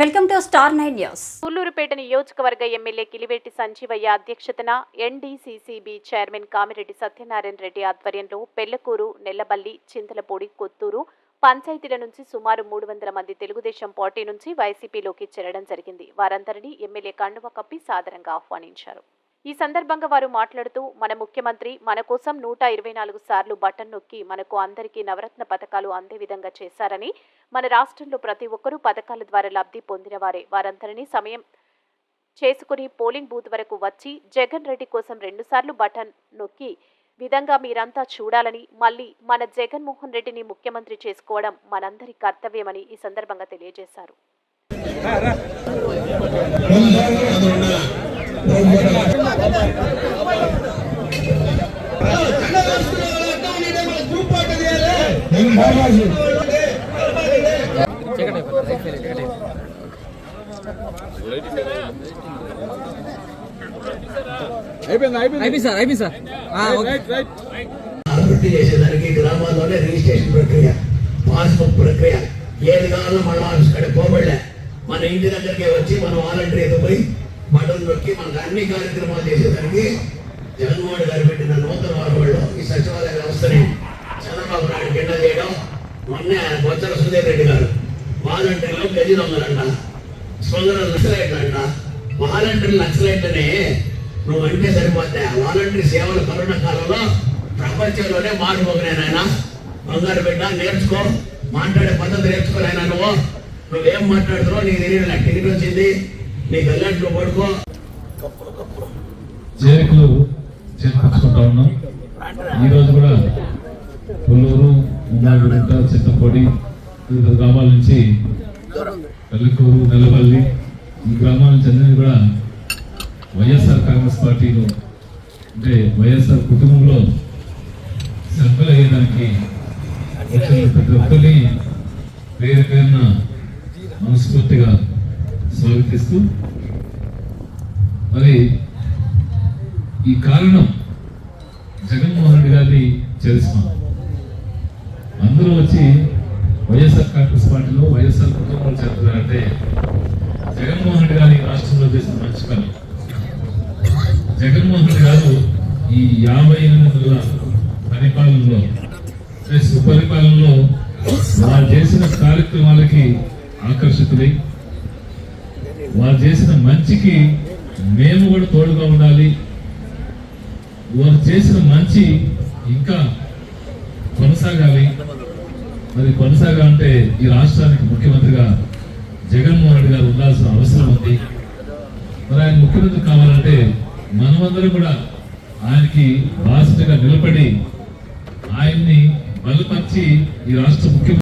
Welcome to star nine news. Sullurpeta నియోజకవర్గ MLA Kiliveti Sanjeevaiah అధ్యక్షతన NDCCB chairman Kamireddy Satyanarayana Reddy ఆధ్వర్యంలో పెళ్ళకూరు నెల్లబల్లి చింతలపూడి కొత్తూరు పంచాయతీల నుంచి సుమారు మూడు వందల మంది తెలుగుదేశం పార్టీ నుంచి వైసీపీలోకి చేరడం జరిగింది. వారందరినీ ఎమ్మెల్యే కండువ కప్పి సాదరంగా ఆహ్వానించారు. ఈ సందర్భంగా వారు మాట్లాడుతూ మన ముఖ్యమంత్రి మన కోసం నూట ఇరవై నాలుగు సార్లు బటన్ నొక్కి మనకు అందరికీ నవరత్న పథకాలు అందే విధంగా చేశారని మన రాష్ట్రంలో ప్రతి ఒక్కరూ పథకాల ద్వారా లబ్ధి పొందిన వారే వారందరినీ సమయం చేసుకుని పోలింగ్ బూత్ వరకు వచ్చి జగన్ రెడ్డి కోసం రెండుసార్లు బటన్ నొక్కి విధంగా మీరంతా చూడాలని మళ్ళీ మన జగన్మోహన్ రెడ్డిని ముఖ్యమంత్రి చేసుకోవడం మనందరి కర్తవ్యమని ఈ సందర్భంగా తెలియజేశారు. అయిపోయింది అయిపోయింది సార్ అయిపోయింది సార్ అభివృద్ధి చేసేదానికి గ్రామాల్లోనే రిజిస్ట్రేషన్ ప్రక్రియ పాస్బుక్ ప్రక్రియ ఏది కావాలో మన వాళ్ళ పోబడలే మన ఇంటి దగ్గరికే వచ్చి మనం వాలంటీర్తో పోయి బటన్ నొక్కి మనకు అన్ని కార్యక్రమాలు చేసేదానికి జగన్మోహన్ గారు పెట్టిన నూతన వారంలో ఈ సచివాలయ వ్యవస్థని చంద్రబాబు నాయుడు కింద చేయడం మొన్నే బొత్సల సుధీర్ రెడ్డి గారు వాలంటీర్లు గజిదొంగలంట దొంగలంట నక్సలైట్లంట వాలంటీర్లు నక్సలైట్లని నువ్వు అంటే సరిపోతే వాలంటీర్ సేవల కరోనా కాలంలో ప్రపంచంలోనే మారిపోగినాయన బంగారు బిడ్డ నేర్చుకో మాట్లాడే పద్ధతి నేర్చుకోలేనా నువ్వు. నువ్వేం మాట్లాడుతున్నావు నీకు తెలియదు నాకు టికెట్ వచ్చింది. నీ గల్లెంట్లో పడుకో. చేరికలు చేర్పించుకుంటా ఉన్నాం. ఈ రోజు కూడా కొల్లూరు ఉమ్మాడిగుంట చింతపొడి వివిధ గ్రామాల నుంచి పెళ్ళకూరు నెలపల్లి ఈ గ్రామాల నుంచి అందరినీ కూడా వైఎస్ఆర్ కాంగ్రెస్ పార్టీలో అంటే వైఎస్ఆర్ కుటుంబంలో సభ్యులు అయ్యేదానికి వచ్చిన ప్రతి ఒక్కరిని పేరు పేరున మనస్ఫూర్తిగా స్వాగతిస్తూ మరి ఈ కారణం జగన్మోహన్ రెడ్డి గారిని చరిస్మా అందరూ వచ్చి వైఎస్ఆర్ కాంగ్రెస్ పార్టీలో వైఎస్ఆర్ కుటుంబంలో చేరుతున్నారంటే జగన్మోహన్ రెడ్డి గారి రాష్ట్రంలో చేసిన మంచి పని. జగన్మోహన్ రెడ్డి గారు ఈ యాభై ఎనిమిది పరిపాలనలో సుపరిపాలనలో వారు చేసిన కార్యక్రమాలకి ఆకర్షితులై వారు చేసిన మంచికి మేము కూడా తోడుగా ఉండాలి. వారు చేసిన మంచి ఇంకా కొనసాగాలి. మరి కొనసాగాలంటే ఈ రాష్ట్రానికి ముఖ్యమంత్రిగా జగన్మోహన్ రెడ్డి గారు ఉండాల్సిన అవసరం ఉంది. మరి ఆయన ముఖ్యమంత్రి కావాలంటే మనమందరం కూడా ఆయనకి బాధ్యతగా నిలబడి ఆయన్ని బలపరిచి ఈ రాష్ట్ర ముఖ్యమంత్రి